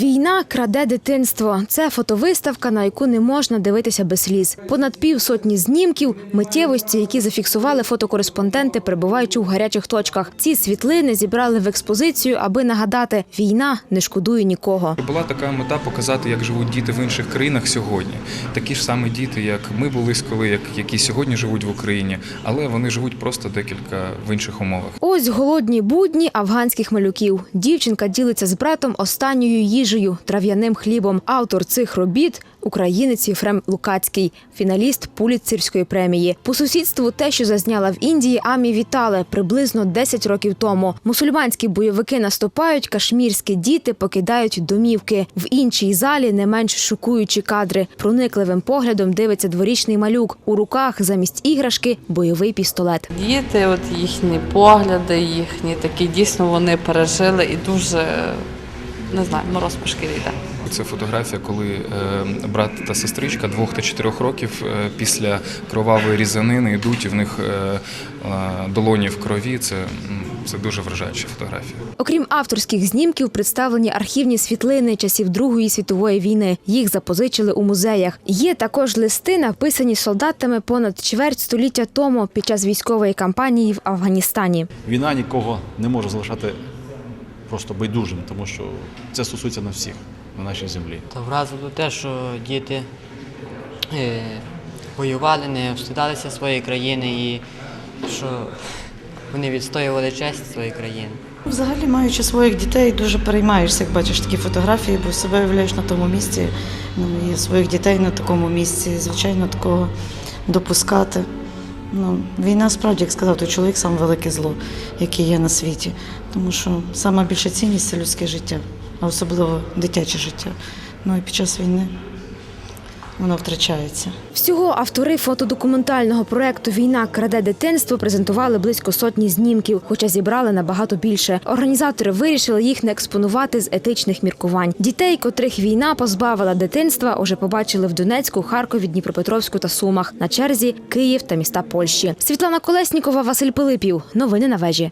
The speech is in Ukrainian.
Війна краде дитинство. Це фотовиставка, на яку не можна дивитися без сліз. Понад півсотні знімків, миттєвості, які зафіксували фотокореспонденти, перебуваючи в гарячих точках. Ці світлини зібрали в експозицію, аби нагадати, війна не шкодує нікого. Була така мета показати, як живуть діти в інших країнах сьогодні. Такі ж самі діти, як ми були коли, як які сьогодні живуть в Україні, але вони живуть просто декілька в інших умовах. Ось голодні будні афганських малюків. Дівчинка ділиться з братом останньою їжею трав'яним хлібом. Автор цих робіт українець Єфрем Лукацький, фіналіст Пулітцерської премії. По сусідству те, що зазняла в Індії, Амі вітали приблизно 10 років тому. Мусульманські бойовики наступають, кашмірські діти покидають домівки. В іншій залі не менш шокуючі кадри. Проникливим поглядом дивиться дворічний малюк. У руках замість іграшки бойовий пістолет. Діти, от їхні погляди, їхні такі дійсно вони пережили і дуже не знаю, мороз по шкірі йде. Це фотографія, коли е, брат та сестричка двох та чотирьох років е, після кровавої різанини йдуть і в них е, долоні в крові. Це, це дуже вражаюча фотографія. Окрім авторських знімків, представлені архівні світлини часів Другої світової війни. Їх запозичили у музеях. Є також листи, написані солдатами понад чверть століття тому під час військової кампанії в Афганістані. Війна нікого не може залишати просто байдужим, тому що це стосується на всіх на нашій землі. Та вразило те, що діти е, воювали, не встидалися своєї країни і що вони відстоювали честь своєї країни. Взагалі, маючи своїх дітей, дуже переймаєшся, як бачиш такі фотографії, бо себе уявляєш на тому місці, ну і своїх дітей на такому місці. Звичайно, такого допускати. Ну, війна справді, як сказав той чоловік, саме велике зло, яке є на світі. Тому що найбільша цінність це людське життя, а особливо дитяче життя. Ну і під час війни воно втрачається. Всього автори фотодокументального проекту Війна краде дитинство презентували близько сотні знімків, хоча зібрали набагато більше. Організатори вирішили їх не експонувати з етичних міркувань. Дітей, котрих війна позбавила дитинства, уже побачили в Донецьку, Харкові, Дніпропетровську та Сумах. На черзі Київ та міста Польщі. Світлана Колеснікова, Василь Пилипів. Новини на вежі.